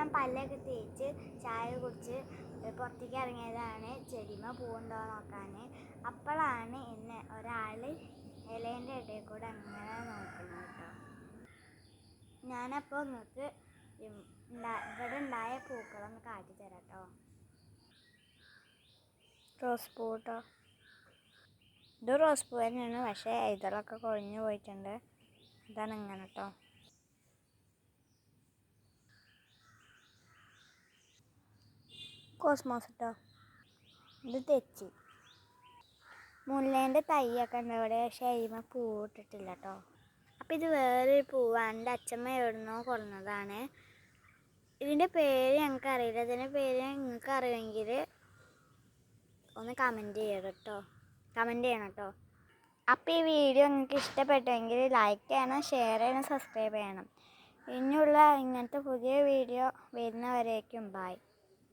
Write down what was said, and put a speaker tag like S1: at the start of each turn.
S1: ഞാൻ പല്ലൊക്കെ തേച്ച് ചായ കുടിച്ച് പുറത്തേക്ക് ഇറങ്ങിയതാണ്. ചെടിമ പൂവുണ്ടോ നോക്കാൻ. അപ്പോഴാണ് എന്നെ ഒരാൾ ഇലേന്റെ ഇടയിൽ കൂടെ അങ്ങനെ നോക്കുന്നത് കേട്ടോ. ഞാനപ്പോൾ നിങ്ങൾക്ക് ഇവിടെ ഉണ്ടായ പൂക്കളൊന്ന് കാട്ടിത്തരാം കേട്ടോ. റോസ് പൂ കേട്ടോ ഇത് റോസ് പൂ തന്നെയാണ്. പക്ഷേ ഇതളൊക്കെ കൊഴിഞ്ഞു പോയിട്ടുണ്ട്. ഇതാണ് ഇങ്ങനെ കേട്ടോ കോസ്മോസ് കേട്ടോ ഇത് തെച്ചി. മുല്ലേന്റെ തൈയൊക്കെ ഉണ്ട് ഇവിടെ പക്ഷേ അയിമ പൂവിട്ടിട്ടില്ല കേട്ടോ അപ്പം ഇത് വേറൊരു പൂവാണ് എന്റെ അച്ഛമ്മ എവിടുന്നോ കൊള്ളുന്നതാണ് ഇതിന്റെ പേര് ഞങ്ങൾക്ക് അറിയില്ല ഇതിന്റെ പേര് നിങ്ങൾക്ക് അറിയുമെങ്കിൽ ഒന്ന് കമന്റ് ചെയ്യണം കേട്ടോ കമന്റ് ചെയ്യണം കേട്ടോ അപ്പോൾ ഈ വീഡിയോ നിങ്ങൾക്ക് ഇഷ്ടപ്പെട്ടുവെങ്കിൽ ലൈക്ക് ചെയ്യണം ഷെയർ ചെയ്യണം സബ്സ്ക്രൈബ് ചെയ്യണം. ഇനിയുള്ള ഇങ്ങനത്തെ പുതിയ വീഡിയോ വരുന്നവരേക്കും ബൈ